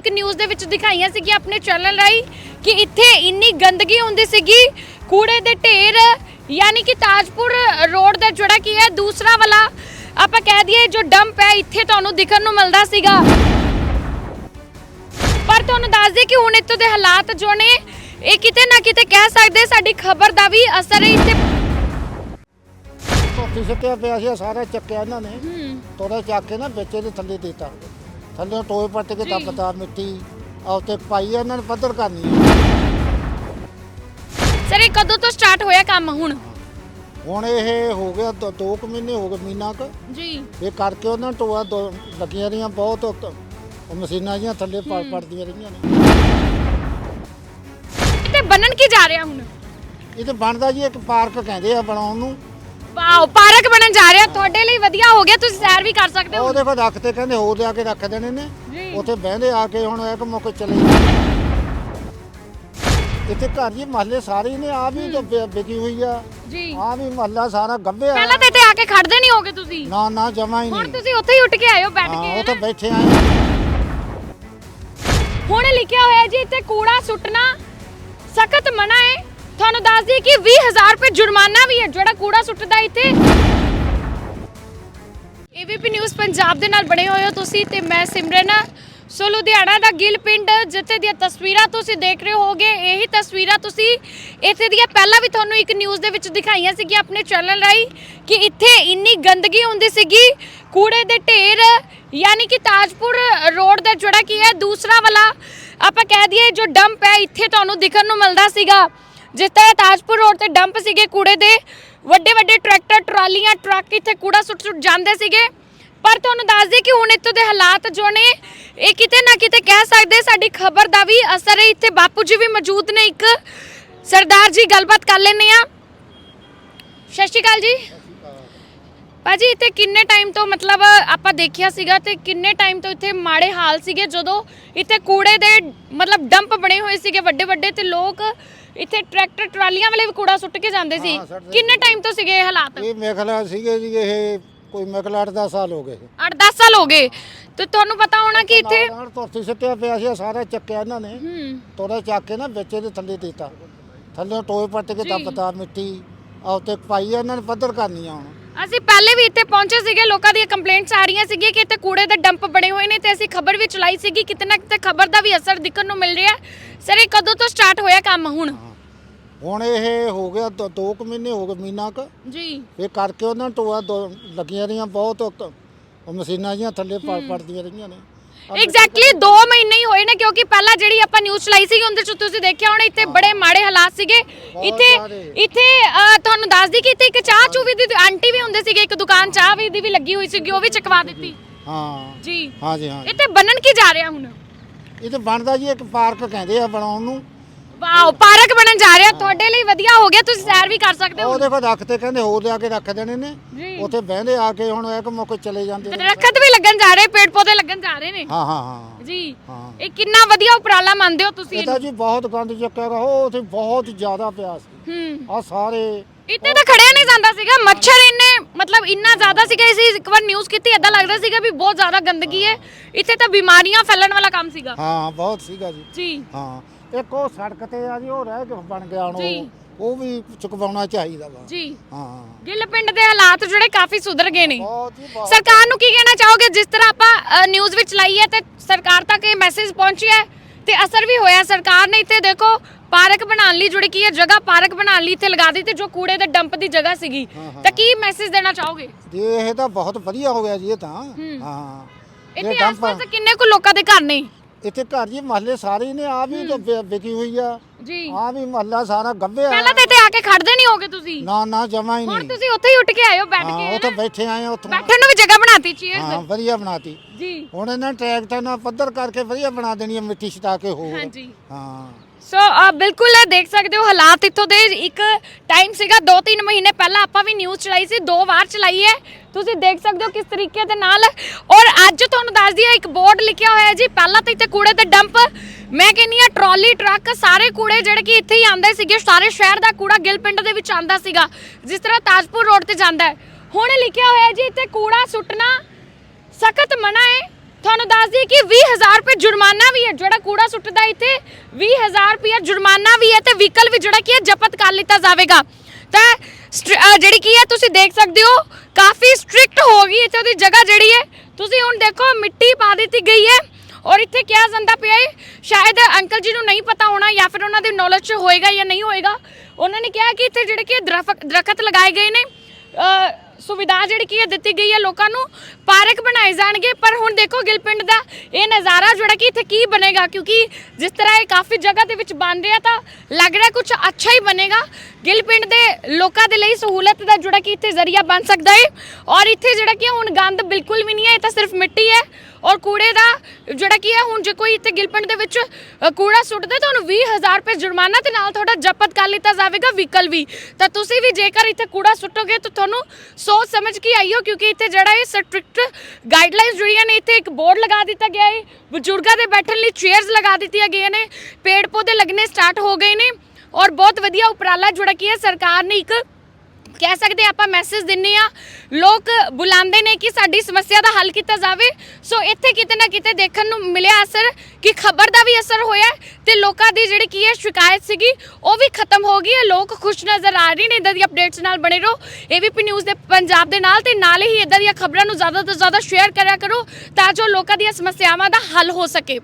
ਇੱਕ ਨਿਊਜ਼ ਦੇ ਵਿੱਚ ਦਿਖਾਈਆਂ ਸੀਗੀਆਂ ਆਪਣੇ ਚੈਨਲ ਰਾਹੀਂ ਕਿ ਇੱਥੇ ਇੰਨੀ ਗੰਦਗੀ ਹੁੰਦੀ ਸੀਗੀ ਕੂੜੇ ਦੇ ਢੇਰ ਯਾਨੀ ਕਿ ਤਾਜਪੁਰ ਰੋਡ ਦਾ ਜਿਹੜਾ ਕੀ ਹੈ ਦੂਸਰਾ ਵਾਲਾ ਆਪਾਂ ਕਹਿ ਦਈਏ ਜੋ ਡੰਪ ਹੈ ਇੱਥੇ ਤੁਹਾਨੂੰ ਦਿਖਣ ਨੂੰ ਮਿਲਦਾ ਸੀਗਾ। ਪਰ ਤੁਹਾਨੂੰ ਦੱਸ ਦਈਏ ਕਿ ਹੁਣ ਇੱਥੋਂ ਦੇ ਹਾਲਾਤ ਜੋ ਨੇ ਇਹ ਕਿਤੇ ਨਾ ਕਿਤੇ ਕਹਿ ਸਕਦੇ ਸਾਡੀ ਖਬਰ ਦਾ ਵੀ ਅਸਰ ਹੈ ਇੱਥੇ। ਧੋਤੀ ਸਿੱਟਿਆ ਪਿਆ ਸੀ ਸਾਰਾ ਚੱਕਿਆ ਇਹਨਾਂ ਨੇ। ਤੋੜਾ ਚੱਕ ਕੇ ਨਾ ਵਿੱਚ ਦੇ ਥੱਲੇ ਦੇਤਾ। ਥੱਲੇ ਟੋਏ ਪੱਟ ਕੇ। ਦੱਬਤਾ ਮਿੱਟੀ ਆ ਉੱਤੇ ਪਾਈ ਆ ਇਹਨਾਂ ਨੇ ਪੱਧਰ ਕਰਨੀ ਆ। ਸਰ ਇਹ ਕਦੋਂ ਤੋਂ ਸਟਾਰਟ ਹੋਇਆ ਕੰਮ ਹੁਣ? ਹੁਣ ਇਹ ਹੋ ਗਿਆ 2 ਕੁ ਮਹੀਨੇ ਹੋ ਗਏ ਮਹੀਨਾ ਕੁ। ਜੀ। ਇਹ ਕਰਕੇ ਉਹਨਾਂ ਟੋਆ ਦੋ ਲੱਗੀਆਂ ਰਹੀਆਂ ਬਹੁਤ ਉਹ ਉਹ ਮਸ਼ੀਨਾਂ ਜੀਆਂ ਥੱਲੇ ਪੜ ਪੜਦੀਆਂ ਰਹੀਆਂ ਨੇ। ਤੇ ਬਣਨ ਕੀ ਜਾ ਰਿਹਾ ਹੁਣ? ਇਹ ਤੇ ਬਣਦਾ ਜੀ ਇੱਕ ਪਾਰਕ ਕਹਿੰਦੇ ਆ ਬਣਾਉਣ ਨੂੰ। ਵਾਓ ਪਾਰਕ ਬਣਨ ਜਾ ਰਿਹਾ ਤੁਹਾਡੇ ਲਈ ਵਧੀਆ ਹੋ ਗਿਆ ਤੁਸੀਂ ਸੈਰ ਵੀ ਕਰ ਸਕਦੇ ਹੋ। ਉਹ ਦੇਖੋ ਰੱਖ ਤੇ ਕਹਿੰਦੇ ਹੋਰ ਲਿਆ ਕੇ ਰੱਖ ਦੇਣੇ ਨੇ। ਜੀ। ਉੱਥੇ ਬਹਿੰਦੇ ਆ ਕੇ ਹੁਣ ਇੱਕ ਮੌਕੇ ਚਲੇ ਜਾਂਦੇ ਇੱਥੇ ਘਰ ਜੀ ਮਹੱਲੇ ਸਾਰੇ ਹੀ ਨੇ ਆ ਵੀ ਤਾਂ ਵਿ- ਵਿਕੀ ਹੋਈ ਆ। ਜੀ। ਆ ਵੀ ਮਹੱਲਾ ਸਾਰਾ ਗੱਭੇ ਆ ਪਹਿਲਾਂ ਤਾਂ ਇੱਥੇ ਆ ਕੇ ਖੜਦੇ ਨਹੀਂ ਹੋਗੇ ਤੁਸੀਂ। ਨਾ ਨਾ ਜਮਾ ਹੀ ਹੁਣ ਨਹੀਂ। ਤੁਸੀਂ ਉੱਥੇ ਹੀ ਉੱਠ ਕੇ ਆਏ ਹੋ ਬੈਠ ਹਾਂ ਕੇ। ਉੱਥੇ? ਬੈਠੇ ਆਏ ਹੁਣ ਲਿਖਿਆ ਹੋਇਆ ਜੀ ਇੱਥੇ ਕੂੜਾ ਸੁੱਟਣਾ ਸਖਤ ਮਨਾ ਹੈ। ਤੁਹਾਨੂੰ ਦੱਸ ਦਈਏ ਕਿ 20000 ਰੁਪਏ ਜੁਰਮਾਨਾ ਵੀ ਹੈ, ਜਿਹੜਾ ਕੂੜਾ ਸੁੱਟਦਾ ਇੱਥੇ। ਏਬੀਪੀ ਨਿਊਜ਼ ਪੰਜਾਬ ਦੇ ਨਾਲ ਬਣੇ ਹੋਏ ਹੋ ਤੁਸੀਂ ਤੇ ਮੈਂ ਸਿਮਰਨ। ਸੋ ਲੁਧਿਆਣਾ ਦਾ ਗਿੱਲ ਪਿੰਡ, ਜਿੱਥੇ ਦੀਆਂ ਤਸਵੀਰਾਂ ਤੁਸੀਂ ਦੇਖ ਰਹੇ ਹੋਗੇ ਇਹੀ ਤਸਵੀਰਾਂ ਤੁਸੀਂ ਇੱਥੇ ਦੀਆਂ ਪਹਿਲਾਂ ਵੀ ਤੁਹਾਨੂੰ ਇੱਕ ਨਿਊਜ਼ ਦੇ ਵਿੱਚ ਦਿਖਾਈਆਂ ਸੀਗੀਆਂ ਆਪਣੇ ਚੈਨਲ ਰਾਹੀਂ ਕਿ ਇੱਥੇ ਇੰਨੀ ਗੰਦਗੀ ਹੁੰਦੀ ਸੀਗੀ। ਕੂੜੇ ਦੇ ਢੇਰ, ਯਾਨੀ ਕਿ ਤਾਜਪੁਰ ਰੋਡ ਦਾ ਜਿਹੜਾ ਕੀ ਹੈ, ਦੂਸਰਾ ਵਾਲਾ, ਆਪਾਂ ਕਹਿ ਦਈਏ ਜੋ ਡੰਪ ਹੈ, ਇੱਥੇ ਤੁਹਾਨੂੰ ਦਿਖਣ ਨੂੰ ਮਿਲਦਾ ਸੀਗਾ। ਜਿਸ ਤਰ੍ਹਾਂ ਤਾਜਪੁਰ ਰੋਡ ਤੇ ਡੰਪ ਸੀਗੇ ਕੂੜੇ ਦੇ, ਵੱਡੇ ਵੱਡੇ ਟਰੈਕਟਰ, ਟਰਾਲੀਆਂ, ਟਰੱਕ ਇੱਥੇ ਕੂੜਾ ਸੁੱਟ ਸੁੱਟ ਜਾਂਦੇ ਸੀਗੇ। ਪਰ ਤੁਹਾਨੂੰ ਦੱਸ ਦਈਏ ਕਿ ਹੁਣ ਇੱਥੋਂ ਦੇ ਹਾਲਾਤ ਜੋ ਨੇ, ਇਹ ਕਿਤੇ ਨਾ ਕਿਤੇ ਕਹਿ ਸਕਦੇ ਸਾਡੀ ਖਬਰ ਦਾ ਵੀ ਅਸਰ ਹੈ। ਇੱਥੇ ਬਾਪੂ ਜੀ ਵੀ ਮੌਜੂਦ ਨੇ ਇੱਕ। ਸਰਦਾਰ ਜੀ, ਗੱਲਬਾਤ ਕਰ ਲੈਂਦੇ ਆ ਸਤਿ ਸ਼੍ਰੀ ਅਕਾਲ ਜੀ। ਭਾਜੀ ਇੱਥੇ ਕਿੰਨੇ ਟਾਈਮ ਤੋਂ ਮਤਲਬ ਆਪਾਂ ਦੇਖਿਆ ਸੀਗਾ ਤੇ ਕਿੰਨੇ ਟਾਈਮ ਤੋਂ ਇੱਥੇ ਮਾੜੇ ਹਾਲ ਸੀਗੇ ਜਦੋਂ ਇੱਥੇ ਕੂੜੇ ਦੇ ਮਤਲਬ ਡੰਪ ਬਣੇ ਹੋਏ ਸੀਗੇ ਵੱਡੇ ਵੱਡੇ ਤੇ ਲੋਕ ਇੱਥੇ ਟਰੈਕਟਰ ਟਰਾਲੀਆਂ ਵਾਲੇ ਵੀ ਕੂੜਾ ਸੁੱਟ ਕੇ ਜਾਂਦੇ ਸੀ। ਹਾਂ, ਸੁੱਟਦੇ ਕਿੰਨੇ ਟਾਈਮ ਤੋਂ ਸੀਗੇ ਇਹ ਹਾਲਾਤ? ਇਹ ਮੇਖਲਾ ਸੀਗੇ ਜੀ ਇਹ ਕੋਈ ਮੇਖਲਾ 8-10 ਸਾਲ ਹੋ ਗਏ। 8-10 ਸਾਲ ਹੋ ਗਏ। ਤੇ ਤੁਹਾਨੂੰ ਪਤਾ ਹੋਣਾ ਕਿ ਇੱਥੇ ਨਾਲ ਸਿੱਟਿਆ ਪਿਆ ਸੀ ਸਾਰਾ ਚੱਕਿਆ ਇਹਨਾਂ ਨੇ। ਹੂੰ। ਤੋੜਾ ਚੱਕ ਕੇ ਨਾ ਵਿੱਚ ਦੇ ਥੱਲੇ ਦੇਤਾ। ਥੱਲੇ ਟੋਏ ਪੱਟ ਕੇ ਜੀ। ਦੱਬਤਾ ਮਿੱਟੀ। ਆ ਉੱਤੇ ਪਾਈ ਆ ਇਹਨਾਂ ਨੇ ਪੱਧਰ ਕਰਨੀ ਆ ਹੁਣ। ਅਸੀਂ ਪਹਿਲੇ ਵੀ ਇੱਥੇ ਪਹੁੰਚੇ ਸੀਗੇ ਲੋਕਾਂ ਦੀਆਂ ਕੰਪਲੇਂਟਸ ਆ ਰਹੀਆਂ ਸੀਗੀਆਂ ਕਿ ਇੱਥੇ ਕੂੜੇ ਦੇ ਡੰਪ ਬਣੇ ਹੋਏ ਨੇ ਤੇ ਅਸੀਂ ਖਬਰ ਵੀ ਚਲਾਈ ਸੀਗੀ ਕਿਤੇ ਨਾ ਕਿਤੇ ਖਬਰ ਦਾ ਵੀ ਅਸਰ ਦਿਖਣ ਨੂੰ ਮਿਲ ਰਿਹਾ। ਸਰ ਇਹ ਕਦੋਂ ਤੋਂ ਸਟਾਰਟ ਹੋਇਆ ਕੰਮ ਹੁਣ? ਹੁਣ ਇਹ ਹੋ ਗਿਆ 2 ਕੁ ਮਹੀਨੇ ਹੋ ਗਏ ਮਹੀਨਾ ਕੁ। ਜੀ। ਇਹ ਕਰਕੇ ਉਹਨਾਂ ਟੋਆ ਦੋ ਲੱਗੀਆਂ ਰਹੀਆਂ ਬਹੁਤ ਉਹ ਉਹ ਮਸ਼ੀਨਾਂ ਜੀਆਂ ਥੱਲੇ ਪੜ ਪੜਦੀਆਂ ਰਹੀਆਂ ਨੇ। ਐਗਜ਼ੈਕਟਲੀ 2 ਮਹੀਨੇ ਹੀ ਹੋਏ ਨੇ ਕਿਉਂਕਿ ਪਹਿਲਾਂ ਜਿਹੜੀ ਆਪਾਂ ਨਿਊਜ਼ ਚਲਾਈ ਸੀ ਉਹਦੇ ਚ ਤੁਸੀਂ ਦੇਖਿਆ ਹੋਣਾ ਇੱਥੇ ਬੜੇ ਮਾੜੇ ਹਾਲਾਤ ਸੀਗੇ। ਇੱਥੇ। ਇੱਥੇ ਤੁਹਾਨੂੰ ਦੱਸ ਦੀ ਕਿ ਇੱਥੇ ਇੱਕ ਚਾਹ ਚੂਵੀ ਦੀ ਆਂਟੀ ਵੀ ਹੁੰਦੇ ਸੀਗੇ ਇੱਕ ਦੁਕਾਨ ਚਾਹ ਵੀ ਦੀ ਵੀ ਲੱਗੀ ਹੋਈ ਸੀਗੀ ਉਹ ਵੀ ਚਕਵਾ ਦਿੱਤੀ। ਹਾਂ। ਜੀ। ਹਾਂ ਜੀ ਹਾਂ ਇੱਥੇ ਬਣਨ ਕੀ ਜਾ ਰਿਹਾ ਹੁਣ? ਇਹ ਤੇ ਬਣਦਾ ਜੀ ਇੱਕ ਪਾਰਕ ਕਹਿੰਦੇ ਆ ਬਣਾਉਣ ਨੂੰ। ਵਾਓ ਪਾਰਕ ਬਣਨ ਜਾ ਰਿਹਾ ਤੁਹਾਡੇ ਲਈ ਵਧੀਆ ਹੋ ਗਿਆ ਤੁਸੀਂ ਸੈਰ ਵੀ ਕਰ ਸਕਦੇ ਹੋ। ਉਹ ਦੇਖੋ ਰੱਖ ਤੇ ਕਹਿੰਦੇ ਹੋਰ ਲਿਆ ਕੇ ਰੱਖ ਦੇਣੇ ਨੇ। ਜੀ। ਉੱਥੇ ਬਹਿੰਦੇ ਆ ਕੇ ਹੁਣ ਇੱਕ ਮੌਕੇ ਚਲੇ ਜਾਂਦੇ ਨੇ। ਦਰਖਤ ਵੀ ਲੱਗਣ ਜਾ ਰਹੇ ਪੇੜ ਪੌਦੇ ਲੱਗਣ ਜਾ ਰਹੇ ਨੇ। ਹਾਂ ਹਾਂ ਹਾਂ। ਜੀ। ਹਾਂ। ਇਹ ਕਿੰਨਾ ਵਧੀਆ ਉਪਰਾਲਾ ਮੰਨਦੇ ਹੋ ਤੁਸੀਂ ਇਹ ਤਾਂ ਜੀ ਬਹੁਤ ਗੰਦ ਚੱਕਿਆ ਗਾ। ਉਹ ਉੱਥੇ ਬਹੁਤ ਜ਼ਿਆਦਾ ਪਿਆ ਸੀ। ਹੂੰ। ਆ ਸਾਰੇ ਇੱਥੇ ਤਾਂ ਖੜਿਆ ਨਹੀਂ ਜਾਂਦਾ ਸੀਗਾ। ਮੱਛਰ ਇੰਨੇ ਮਤਲਬ ਇੰਨਾ ਜ਼ਿਆਦਾ ਸੀਗਾ। ਅਸੀਂ ਇੱਕ ਵਾਰ ਨਿਊਜ਼ ਕੀਤੀ ਏਦਾਂ ਲੱਗਦਾ ਸੀਗਾ ਵੀ ਬਹੁਤ ਜ਼ਿਆਦਾ ਗੰਦਗੀ ਹੈ। ਇੱਥੇ ਤਾਂ ਬਿਮਾਰੀਆਂ ਫੈਲਣ ਵਾਲਾ ਕੰਮ ਸੀਗਾ। ਹਾਂ ਬਹੁਤ ਸੀਗਾ ਜੀ। ਜੀ। ਹਾਂ। ਇੱਕ ਉਹ ਸੜਕ ਤੇ ਆ ਜੀ ਉਹ ਰਹਿ ਕੇ ਬਣ ਗਿਆ ਜੀ। ਉਹ। ਉਹ ਵੀ ਚੁਕਵਾਉਣਾ ਚਾਹੀਦਾ ਵਾ। ਜੀ। ਹਾਂ। ਗਿੱਲ ਪਿੰਡ ਦੇ ਹਾਲਾਤ ਜਿਹੜੇ ਕਾਫੀ ਸੁਧਰ ਗਏ ਨੇ। ਬਹੁਤ ਜੀ ਬਹੁਤ। ਸਰਕਾਰ ਨੂੰ ਕੀ ਕਹਿਣਾ ਚਾਹੋਗੇ? ਜਿਸ ਤਰ੍ਹਾਂ ਆਪਾਂ ਨਿਊਜ਼ ਵਿੱਚ ਲਾਈ ਹੈ ਤੇ ਸਰਕਾਰ ਤੱਕ ਇਹ ਮੈਸੇਜ ਪਹੁੰਚਿਆ ਹੈ ਤੇ ਅਸਰ ਵੀ ਹੋਇਆ। ਸਰਕਾਰ ਨੇ ਇੱਥੇ ਦੇਖੋ ਪਾਰਕ ਬਣਾਉਣ ਲਈ ਜੁੜੀ ਕੀ ਹੈ ਜਗ੍ਹਾ ਪਾਰਕ ਬਣਾਉਣ ਲਈ ਇੱਥੇ ਲਗਾ ਦਿੱਤੀ ਜੋ ਕੂੜੇ ਦੇ ਡੰਪ ਦੀ ਜਗ੍ਹਾ ਸੀਗੀ। ਤਾਂ ਕੀ ਮੈਸੇਜ ਦੇਣਾ ਚਾਹੋਗੇ? ਜੀ ਇਹ ਤਾਂ ਬਹੁਤ ਵਧੀਆ ਹੋ ਗਿਆ ਜੀ ਇਹ ਤਾਂ। ਹਾਂ। ਇੱਥੇ ਇਹ ਡੰਪ ਆਸ-ਪਾਸ ਕਿੰਨੇ ਕੁ ਲੋਕਾਂ ਦੇ ਘਰ ਨੇ? ਇੱਥੇ ਘਰ ਜੀ ਮਹੱਲੇ ਸਾਰੇ ਹੀ ਨੇ ਆ ਵੀ ਤਾਂ ਵਿ- ਵਿਕੀ ਹੋਈ ਆ। ਜੀ। ਆ ਵੀ ਮਹੱਲਾ ਸਾਰਾ ਗੱਭੇ ਆ। ਪਹਿਲਾਂ ਤਾਂ ਇੱਥੇ ਆ ਕੇ ਖੜਦੇ ਨਹੀਂ ਹੋਗੇ ਤੁਸੀਂ। ਨਾ ਨਾ ਜਮਾ ਹੀ ਹੁਣ ਨਹੀਂ। ਤੁਸੀਂ ਉੱਥੇ ਹੀ ਉੱਠ ਕੇ ਆਏ ਹੋ ਬੈਠ ਹਾਂ ਕੇ ਉੱਥੇ ਹੈ ਨਾ? ਬੈਠੇ ਆਏ ਆ ਉੱਥੋਂ। ਬੈਠਣ ਨੂੰ ਵੀ ਜਗ੍ਹਾ ਬਣਾਤੀ ਹਾਂ ਵਧੀਆ ਬਣਾਤੀ। ਜੀ। ਹੁਣ ਇਹਨਾਂ ਟਰੈਕਟਰ ਨਾਲ ਪੱਧਰ ਕਰਕੇ ਵਧੀਆ ਬਣਾ ਦੇਣੀ ਆ ਮਿੱਟੀ ਛਟਾ ਕੇ ਹੋਰ। ਹਾਂਜੀ। ਹਾਂ। ਸੋ ਅ, ਬਿਲਕੁਲ ਦੇਖ ਸਕਦੇ ਹੋ ਹਾਲਾਤ ਇੱਥੋਂ ਦੇ। ਇੱਕ ਟਾਈਮ ਸੀਗਾ 2-3 ਮਹੀਨੇ ਪਹਿਲਾਂ ਆਪਾਂ ਵੀ ਨਿਊਜ਼ ਚਲਾਈ ਸੀ ਦੋ ਵਾਰ ਚਲਾਈ ਹੈ। ਤੁਸੀਂ ਦੇਖ ਸਕਦੇ ਹੋ ਕਿਸ ਤਰੀਕੇ ਦੇ ਨਾਲ। ਔਰ ਅੱਜ ਤੁਹਾਨੂੰ ਦੱਸ ਦਈਏ ਇੱਕ ਬੋਰਡ ਲਿਖਿਆ ਹੋਇਆ ਹੈ ਜੀ ਪਹਿਲਾਂ ਤਾਂ ਇੱਥੇ ਕੂੜੇ ਦੇ ਡੰਪ ਮੈਂ ਕਹਿੰਨੀ ਆ ਟਰਾਲੀ ਟਰੱਕ ਸਾਰੇ ਕੂੜੇ ਜਿਹੜੇ ਕਿ ਇੱਥੇ ਹੀ ਆਉਂਦੇ ਸੀਗੇ ਸਾਰੇ ਸ਼ਹਿਰ ਦਾ ਕੂੜਾ ਗਿੱਲ ਪਿੰਡ ਦੇ ਵਿੱਚ ਆਉਂਦਾ ਸੀਗਾ ਜਿਸ ਤਰ੍ਹਾਂ ਤਾਜਪੁਰ ਰੋਡ ਤੇ ਜਾਂਦਾ ਹੈ। ਹੁਣ ਲਿਖਿਆ ਹੋਇਆ ਹੈ ਜੀ ਇੱਥੇ ਕੂੜਾ ਸੁੱਟਣਾ ਸਖਤ ਮਨਾ ਹੈ। ਤੁਹਾਨੂੰ ਦੱਸ ਦਈਏ ਕਿ 20000 ਰੁਪਏ ਜੁਰਮਾਨਾ ਵੀ ਹੈ ਜਿਹੜਾ ਕੂੜਾ ਸੁੱਟਦਾ ਇੱਥੇ। 20000 ਰੁਪਏ ਜੁਰਮਾਨਾ ਵੀ ਹੈ ਤੇ ਵਹੀਕਲ ਵੀ ਜਿਹੜਾ ਕੀ ਹੈ ਜ਼ਬਤ ਕਰ ਲਿੱਤਾ ਜਾਵੇਗਾ। ਤਾਂ ਜਿਹੜੀ ਕੀ ਹੈ ਤੁਸੀਂ ਦੇਖ ਸਕਦੇ ਹੋ ਕਾਫੀ ਸਟ੍ਰਿਕਟ ਹੋ ਗਈ ਇੱਥੇ ਉਹਦੀ ਜਗ੍ਹਾ ਜਿਹੜੀ ਹੈ। ਤੁਸੀਂ ਹੁਣ ਦੇਖੋ ਮਿੱਟੀ ਪਾ ਦਿੱਤੀ ਗਈ ਹੈ ਔਰ ਇੱਥੇ ਕਿਹਾ ਜਾਂਦਾ ਪਿਆ ਹੈ ਸ਼ਾਇਦ ਅੰਕਲ ਜੀ ਨੂੰ ਨਹੀਂ ਪਤਾ ਹੋਣਾ ਜਾਂ ਫਿਰ ਉਹਨਾਂ ਦੇ ਨੌਲੇਜ 'ਚ ਹੋਏਗਾ ਜਾਂ ਨਹੀਂ ਹੋਏਗਾ। ਉਹਨਾਂ ਨੇ ਕਿਹਾ ਕਿ ਇੱਥੇ ਜਿਹੜੇ ਕਿ ਦਰਖਤ ਦਰਖਤ ਲਗਾਏ ਗਏ ਨੇ। ਅ, ਸੁਵਿਧਾ ਜਿਹੜੀ ਕੀ ਹੈ ਦਿੱਤੀ ਗਈ ਹੈ ਲੋਕਾਂ ਨੂੰ, ਪਾਰਕ ਬਣਾਏ ਜਾਣਗੇ, ਪਰ ਹੁਣ ਦੇਖੋ ਗਿੱਲ ਪਿੰਡ ਦਾ ਇਹ ਨਜ਼ਾਰਾ ਜਿਹੜਾ ਕਿ ਇੱਥੇ ਕੀ ਬਣੇਗਾ, ਕਿਉਂਕਿ ਜਿਸ ਤਰ੍ਹਾਂ ਇਹ ਕਾਫੀ ਜਗ੍ਹਾ ਦੇ ਵਿੱਚ ਬਣ ਰਿਹਾ ਤਾਂ ਲੱਗ ਰਿਹਾ ਕੁਝ ਅੱਛਾ ਹੀ ਬਣੇਗਾ। ਗਿੱਲ ਪਿੰਡ ਦੇ ਲੋਕਾਂ ਦੇ ਲਈ ਸਹੂਲਤ ਦਾ ਜਿਹੜਾ ਕਿ ਇੱਥੇ ਜ਼ਰੀਆ ਬਣ ਸਕਦਾ ਹੈ ਔਰ ਇੱਥੇ ਜਿਹੜਾ ਕਿ ਹੁਣ ਗੰਦ ਬਿਲਕੁਲ ਵੀ ਨਹੀਂ ਹੈ, ਇਹ ਤਾਂ ਸਿਰਫ ਮਿੱਟੀ ਹੈ। ਔਰ ਕੂੜੇ ਦਾ ਜਿਹੜਾ ਕੀ ਹੈ, ਹੁਣ ਜੇ ਕੋਈ ਇੱਥੇ ਗਿਲਪਿੰਡ ਦੇ ਵਿੱਚ ਕੂੜਾ ਸੁੱਟਦਾ ਤਾਂ 20000 ਰੁਪਏ ਜੁਰਮਾਨਾ ਤੇ ਨਾਲ ਤੁਹਾਡਾ ਜ਼ਬਤ ਕਰ ਲਿੱਤਾ ਜਾਵੇਗਾ ਵਹੀਕਲ ਵੀ। ਤਾਂ ਤੁਸੀਂ ਵੀ ਜੇਕਰ ਇੱਥੇ ਕੂੜਾ ਸੁੱਟੋਗੇ, ਤਾਂ ਤੁਹਾਨੂੰ ਸੋਚ ਸਮਝ ਕੇ ਆਈਓ, ਕਿਉਂਕਿ ਇੱਥੇ ਜਿਹੜਾ ਇਹ ਸਟ੍ਰਿਕਟ ਗਾਈਡਲਾਈਨਸ ਜਿਹੜੀਆਂ ਨੇ, ਇੱਥੇ ਇੱਕ ਬੋਰਡ ਲਗਾ ਦਿੱਤਾ ਗਿਆ ਹੈ। ਬਜ਼ੁਰਗਾਂ ਦੇ ਬੈਠਣ ਲਈ ਚੇਅਰਸ ਲਗਾ ਦਿੱਤੀਆਂ ਗਈਆਂ ਨੇ। ਪੇੜ ਪੌਦੇ ਲੱਗਣੇ ਸਟਾਰਟ ਹੋ ਗਏ ਨੇ। ਔਰ ਬਹੁਤ ਵਧੀਆ ਉਪਰਾਲਾ ਜਿਹੜਾ ਕੀ ਹੈ, ਸਰਕਾਰ ਨੇ ਇੱਕ ਕਹਿ ਸਕਦੇ ਆਪਾਂ ਮੈਸੇਜ ਦਿੰਨੇ ਆ ਲੋਕ ਬੁਲਾਉਂਦੇ ਨੇ ਕਿ ਸਾਡੀ ਸਮੱਸਿਆ ਦਾ ਹੱਲ ਕੀਤਾ ਜਾਵੇ। ਸੋ ਇੱਥੇ ਕਿਤੇ ਨਾ ਕਿਤੇ ਦੇਖਣ ਨੂੰ ਮਿਲਿਆ ਅਸਰ ਕਿ ਖਬਰ ਦਾ ਵੀ ਅਸਰ ਹੋਇਆ ਤੇ ਲੋਕਾਂ ਦੀ ਜਿਹੜੀ ਕੀ ਹੈ ਸ਼ਿਕਾਇਤ ਸੀਗੀ, ਉਹ ਵੀ ਖਤਮ ਹੋ ਗਈ ਹੈ। ਲੋਕ ਖੁਸ਼ ਨਜ਼ਰ ਆ ਰਹੇ ਨੇ, ਇਦਾਂ ਦੀ ਅਪਡੇਟਸ ਨਾਲ ਬਣੇ ਰਹੋ। ਏਬੀਪੀ ਨਿਊਜ਼ ਦੇ ਪੰਜਾਬ ਦੇ ਨਾਲ ਤੇ ਨਾਲੇ ਹੀ ਇਦਾਂ ਦੀਆਂ ਖਬਰਾਂ ਨੂੰ ਜ਼ਿਆਦਾ ਤੋਂ ਜ਼ਿਆਦਾ ਸ਼ੇਅਰ ਕਰਿਆ ਕਰੋ, ਤਾਂ ਜੋ ਲੋਕਾਂ ਦੀਆਂ ਸਮੱਸਿਆਵਾਂ ਦਾ ਹੱਲ ਹੋ ਸਕੇ।